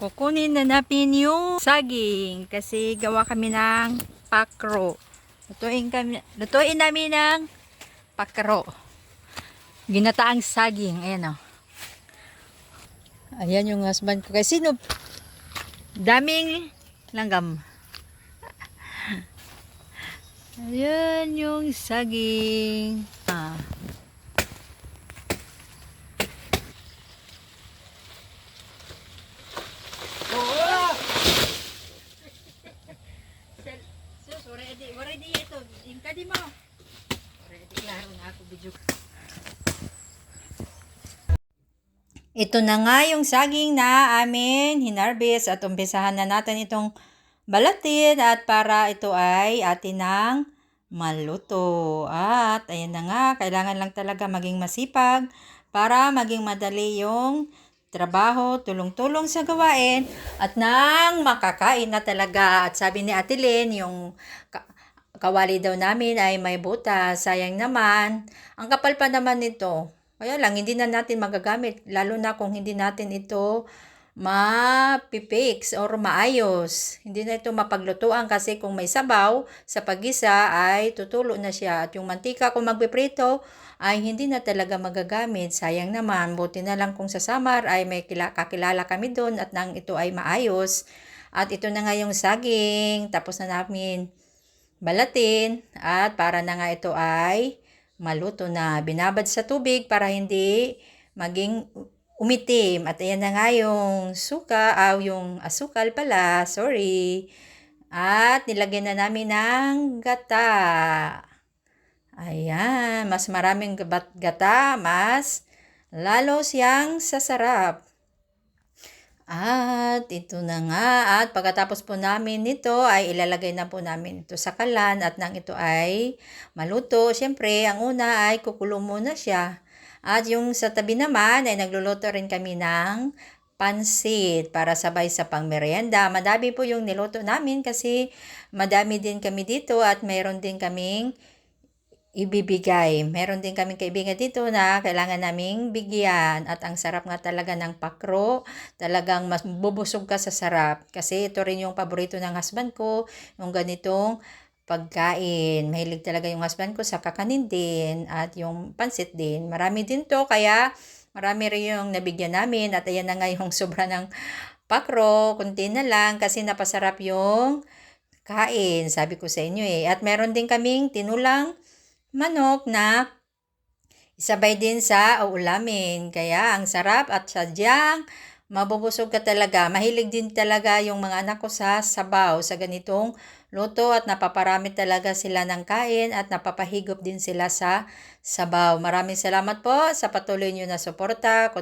Kukunin na natin yung saging kasi gawa kami ng pakro. Lutuin, kami, lutuin namin ng pakro. Ginataang saging. Ayan o. Ayan yung husband ko. Kasi sino? Daming langgam. Ayan yung saging. Ah. Sus, ready, ready ito. Kadi mo. Ready, klaro na ako video. Ito na nga yung saging na amin hinarbis at umpisahan na natin itong balatin at para ito ay atin ng maluto. At ayan na nga, kailangan lang talaga maging masipag para maging madali yung trabaho, tulong-tulong sa gawain at nang makakain na talaga. At sabi ni Ate Lynn, yung kawali daw namin ay may butas. Sayang naman. Ang kapal pa naman nito. Kaya lang, hindi na natin magagamit. Lalo na kung hindi natin ito mapipix or maayos. Hindi na ito mapaglutuan kasi kung may sabaw sa pagisa ay tutulo na siya. At yung mantika kung magpiprito ay hindi na talaga magagamit. Sayang naman. Buti na lang kung sa summer ay may kila- kakilala kami doon at nang ito ay maayos. At ito na nga yung saging. Tapos na namin balatin. At para na nga ito ay maluto na. Binabad sa tubig para hindi maging umitim. At ayan na nga yung suka, ah, yung asukal pala, sorry. At nilagyan na namin ng gata. Ayan, mas maraming gata, mas lalo siyang sasarap. At ito na nga, at pagkatapos po namin nito ay ilalagay na po namin ito sa kalan at nang ito ay maluto, syempre ang una ay kukulo muna siya. At yung sa tabi naman ay nagluluto rin kami ng pansit para sabay sa pangmerienda. Madami po yung niluto namin kasi madami din kami dito at mayroon din kaming ibibigay. Meron din kaming kaibigan dito na kailangan naming bigyan at ang sarap nga talaga ng pakro. Talagang mas bubusog ka sa sarap kasi ito rin yung paborito ng husband ko, yung ganitong pagkain. Mahilig talaga yung husband ko sa kakanin din at yung pansit din. Marami din to kaya marami rin yung nabigyan namin at ayan na nga yung sobra ng pakro. Kunti na lang kasi napasarap yung kain, sabi ko sa inyo eh. At meron din kaming tinulang manok na isabay din sa uulamin. Kaya ang sarap at sadyang mabubusog ka talaga. Mahilig din talaga yung mga anak ko sa sabaw, sa ganitong luto at napaparami talaga sila ng kain at napapahigop din sila sa sabaw. Maraming salamat po sa patuloy nyo na suporta.